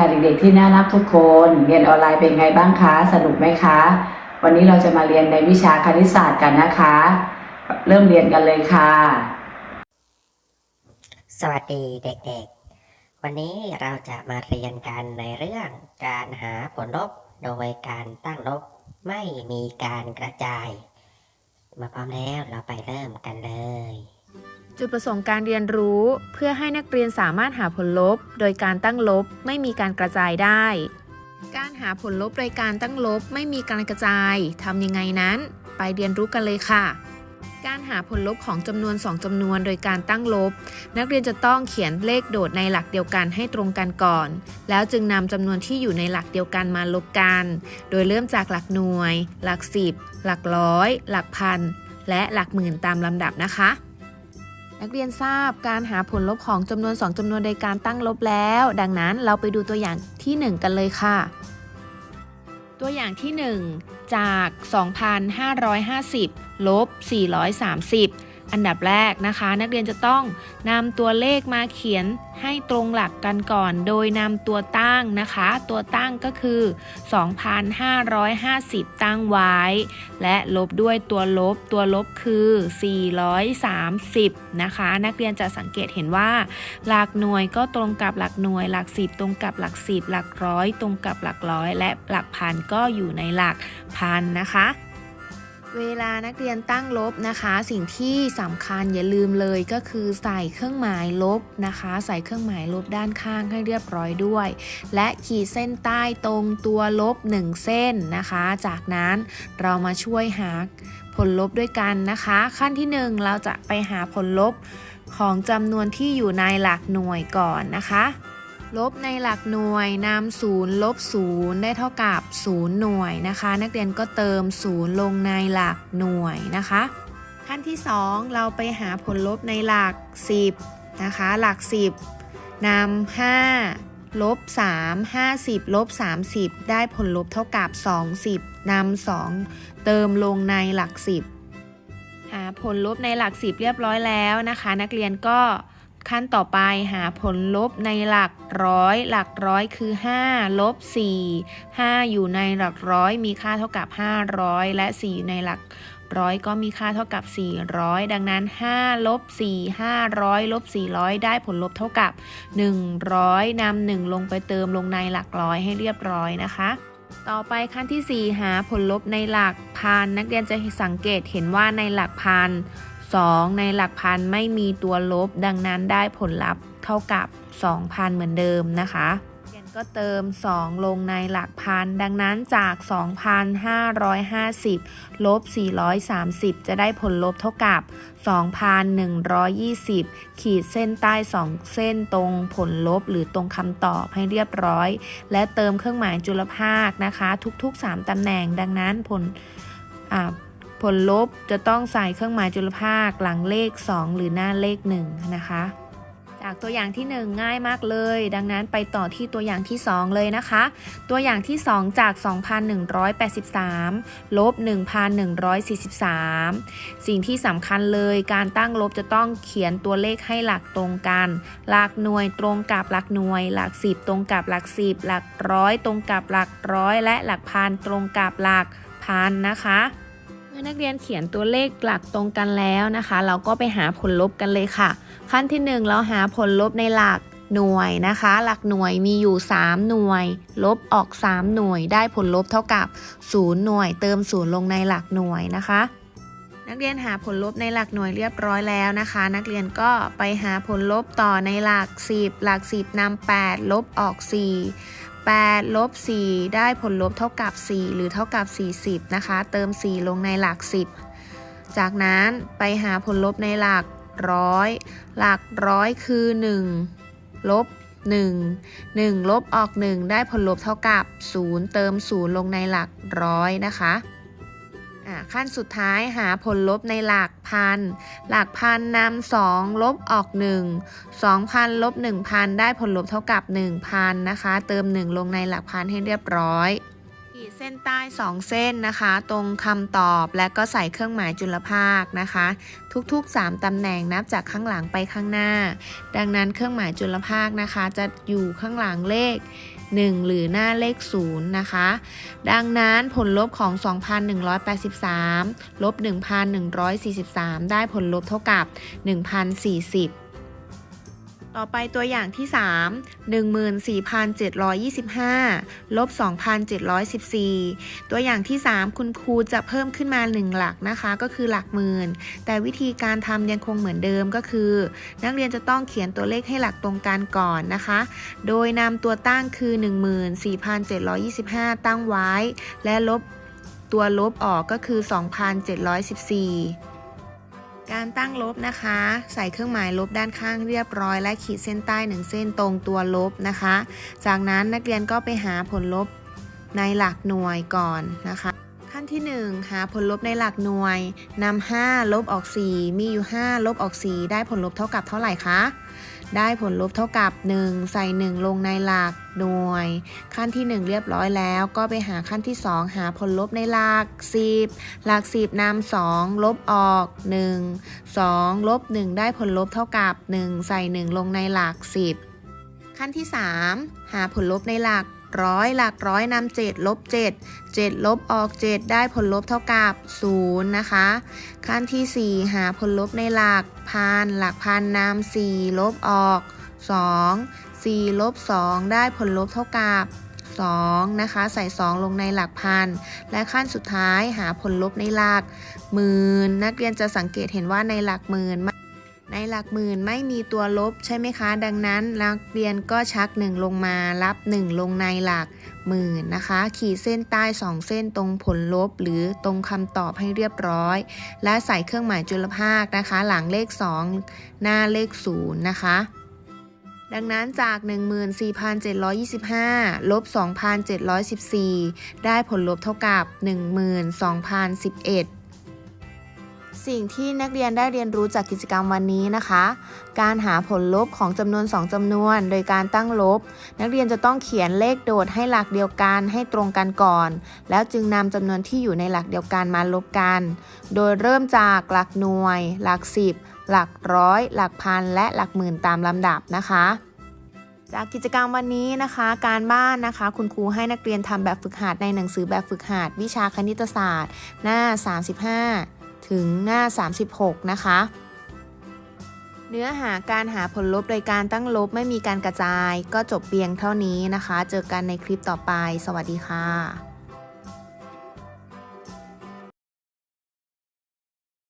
ค่ะเด็กๆที่น่ารักทุกคน เรียนออนไลน์เป็นไงบ้างคะ สนุกไหมคะ วันนี้เราจะมาเรียนในวิชาคณิตศาสตร์กันนะคะ เริ่มเรียนกันเลยค่ะ สวัสดีเด็กๆ วันนี้เราจะมาเรียนกันในเรื่องการหาผลลบโดยการตั้งลบไม่มีการกระจาย มาพร้อมแล้วเราไปเริ่มกันเลย จุดประสงค์การเรียนรู้เพื่อให้นักเรียนสามารถหาผลลบ โดยการตั้งลบไม่มีการกระจายได้ การหาผลลบโดยการตั้งลบไม่มีการกระจายทำยังไงนั้น ไปเรียนรู้กันเลยค่ะ การหาผลลบของจำนวน 2จำนวนโดยการตั้งลบ นักเรียนจะต้องเขียนเลขโดดในหลักเดียวกันให้ตรงกันก่อน แล้วจึงนำจำนวนที่อยู่ในหลักเดียวกันมาลบกัน โดยเริ่มจากหลักหน่วย หลักสิบหลักร้อย หลักพัน และหลักหมื่นตามลำดับนะคะ นักเรียนทราบการหาผลลบของจำนวน 2จำนวนโดยการตั้งลบแล้ว ดังนั้นเราไปดูตัวอย่างที่ 1 กันเลยค่ะ ตัวอย่างที่ 1 จาก 2,550 ลบ 430 อันดับแรกนะคะ นักเรียนจะต้องนำตัวเลขมาเขียนให้ตรงหลักกันก่อน โดยนำตัวตั้งนะคะ ตัวตั้งก็คือ 2,550 ตั้งไว้ และลบด้วยตัวลบ ตัวลบคือ 430 นะคะ นักเรียนจะสังเกตเห็นว่า หลักหน่วยก็ตรงกับหลักหน่วย หลักสิบตรงกับหลักสิบหลักร้อย ตรงกับหลักร้อย และหลักพันก็อยู่ในหลักพันนะคะ เวลานักเรียนตั้งลบนะคะ สิ่งที่สำคัญอย่าลืมเลยก็คือใส่เครื่องหมายลบนะคะ ใส่เครื่องหมายลบด้านข้างให้เรียบร้อยด้วย และขีดเส้นใต้ตรงตัวลบ 1 เส้นนะคะ จากนั้นเรามาช่วยหาผลลบด้วยกันนะคะ ขั้นที่ 1 เราจะไปหาผลลบของจำนวนที่อยู่ในหลักหน่วยก่อนนะคะ ลบในหลักหน่วยนำศูนย์ลบศูนย์ได้เท่ากับศูนย์หน่วยนะคะ นักเรียนก็เติมศูนย์ลงในหลักหน่วยนะคะ ขั้นที่ 2 เราไปหาผลลบในหลัก 10 นะคะ หลัก 10นำ5ลบ3 50ลบ30 ได้ผลลบเท่ากับ 20นำ2เติมลงในหลัก 10 หาผลลบในหลัก 10 เรียบร้อยแล้วนะคะ นักเรียนก็ ขั้นต่อไปหาผลลบในหลักร้อย หลักร้อยคือ 5 ลบ 4 5 อยู่ในหลักร้อยมีค่าเท่ากับ 500 และ 4 อยู่ในหลักร้อยก็มีค่าเท่ากับ 400 ดังนั้น 5 ลบ 4 500 ลบ 400 ได้ผลลบเท่ากับ 100นำ1ลงไปเติมลงในหลักร้อยให้เรียบร้อยนะคะ ต่อไปขั้นที่ 4 หาผลลบในหลักพัน นักเรียนจะสังเกตเห็นว่าในหลักพัน 2 ในหลักพันไม่มีตัวลบ ดังนั้นได้ผลลัพธ์เท่ากับ 2,000 เหมือนเดิมนะคะเรียนก็เติม 2 ลงในหลักพัน ดังนั้นจาก 2,550 ลบ 430 จะได้ผลลบเท่ากับ 2,120 ขีดเส้นใต้ 2 เส้นตรงผลลบหรือตรงคำตอบให้เรียบร้อย และเติมเครื่องหมายจุลภาคนะคะ ทุก ๆ 3ตำแหน่งดังนั้นผลอ่า ผลลบจะต้องใส่เครื่องหมายจุลภาคหลังเลข 2 หรือหน้าเลข 1 นะคะ จากตัวอย่างที่ 1 ง่ายมากเลย ดังนั้นไปต่อที่ตัวอย่างที่ 2 เลยนะคะ ตัวอย่างที่ 2 จาก 2,183 ลบ 1,143 สิ่งที่สำคัญเลยการตั้งลบจะต้องเขียนตัวเลขให้หลักตรงกัน หลักหน่วยตรงกับหลักหน่วย หลัก 10 ตรงกับหลัก 10 หลักร้อยตรงกับหลักร้อย และหลักพันตรงกับหลักพันนะคะ มื่อนักเรียนเขียนตัวเลขหลักตรงกันแล้วนะคะ เราก็ไปหาผลลบกันเลยค่ะ ขั้นที่ 1 เราหาผลลบในหลักหน่วยนะคะ หลักหน่วยมีอยู่ 3 หน่วย ลบออก 3 หน่วย ได้ผลลบเท่ากับ 0 หน่วย เติม 0 ลงในหลักหน่วยนะคะ นักเรียนหาผลลบในหลักหน่วยเรียบร้อยแล้วนะคะ นักเรียนก็ไปหาผลลบต่อในหลัก 10 หลัก 10นำ8ลบออก 4 8ลบ4ได้ผลลบเท่ากับ 4 หรือเท่ากับ 40 นะคะ เติม 4 ลงในหลัก 10 จากนั้นไปหาผลลบในหลักร้อยหลักร้อยคือ 1 ลบ 1 1 ลบออก 1 ได้ผลลบเท่ากับ 0 เติม 0 ลงในหลักร้อยนะคะ ขั้นสุดท้ายหาผลลบในหลักพัน หลักพันนำสองลบออก1 2,000ลบ1,000ได้ผลลบเท่ากับ1,000นะคะ เติม1ลงในหลักพันให้เรียบร้อยขีดเส้นใต้2เส้นนะคะ ตรงคำตอบและก็ใส่เครื่องหมายจุลภาคนะคะ ทุกๆ 3ตำแหน่งนับจากข้างหลังไปข้างหน้า ดังนั้นเครื่องหมายจุลภาคนะคะ จะอยู่ข้างหลังเลข 1 หรือหน้าเลข 0 นะคะ ดังนั้นผลลบของ 2,183 ลบ 1,143 ได้ผลลบเท่ากับ 1,040 ต่อไปตัวอย่างที่ 3 14,725 ลบ 2,714 ตัวอย่างที่ 3 คุณครูจะเพิ่มขึ้นมา 1 หลักนะคะ ก็คือหลักหมื่น แต่วิธีการทำยังคงเหมือนเดิมก็คือ นักเรียนจะต้องเขียนตัวเลขให้หลักตรงกันก่อนนะคะ โดยนำตัวตั้งคือ 14,725 ตั้งไว้ และลบตัวลบออกก็คือ 2,714 การตั้งลบนะคะ ใส่เครื่องหมายลบด้านข้างเรียบร้อย และขีดเส้นใต้หนึ่งเส้นตรงตัวลบนะคะ จากนั้นนักเรียนก็ไปหาผลลบในหลักหน่วยก่อนนะคะ ขั้นที่ 1 หาผลลบในหลักหน่วยนำ5ลบออก 4 มีอยู่ 5 ลบออก 4 ได้ผลลบเท่ากับเท่าไหร่คะ ได้ผลลบเท่ากับ 1 ใส่ 1 ลงในหลักหน่วย ขั้นที่ 1 เรียบร้อยแล้ว ก็ไปหาขั้นที่ 2 หาผลลบในหลัก 10 หลัก 10นำ2ลบออก 1 2 ลบ 1 ได้ผลลบเท่ากับ 1 ใส่ 1 ลงในหลัก 10 ขั้นที่ 3 หาผลลบในหลัก ร้อยหลักร้อยนำ7ลบ7 7ลบออก7ได้ผลลบเท่ากับ0นะคะ ขั้นที่4หาผลลบในหลักพันหลักพันนำ4ลบออก2 4ลบ2ได้ผลลบเท่ากับ2นะคะใส่ 2 ลงในหลักพัน และขั้นสุดท้ายหาผลลบในหลักหมื่นนักเรียนจะสังเกตเห็นว่าในหลักหมื่น ในหลักหมื่นไม่มีตัวลบใช่ไหมคะ ดังนั้นนักเรียนก็ชัก 1 ลงมารับ 1 ลงในหลักหมื่นนะคะ ขีดเส้นใต้ 2 เส้นตรงผลลบ หรือตรงคำตอบให้เรียบร้อย และใส่เครื่องหมายจุลภาคนะคะ หลังเลข 2 หน้าเลข 0 นะคะดังนั้นจาก 14,725 ลบ 2,714 ได้ผลลบเท่ากับ 12,011 สิ่งที่นักเรียนได้เรียนรู้จากกิจกรรมวันนี้นะคะ การหาผลลบของจำนวน 2จำนวน โดยการตั้งลบ นักเรียนจะต้องเขียนเลขโดดให้หลักเดียวกันให้ตรงกันก่อน แล้วจึงนำจำนวนที่อยู่ในหลักเดียวกันมาลบกัน โดยเริ่มจากหลักหน่วย หลักสิบหลักร้อย หลักพัน และหลักหมื่นตามลำดับนะคะจากกิจกรรมวันนี้นะคะ การบ้านนะคะ คุณครูให้นักเรียนทำแบบฝึกหัดในหนังสือแบบฝึกหัดวิชาคณิตศาสตร์ หน้า 35 ถึงหน้า 36 นะคะ เนื้อหาการหาผลลบโดยการตั้งลบไม่มีการกระจาย ก็จบเพียงเท่านี้นะคะ เจอกันในคลิปต่อไป สวัสดีค่ะ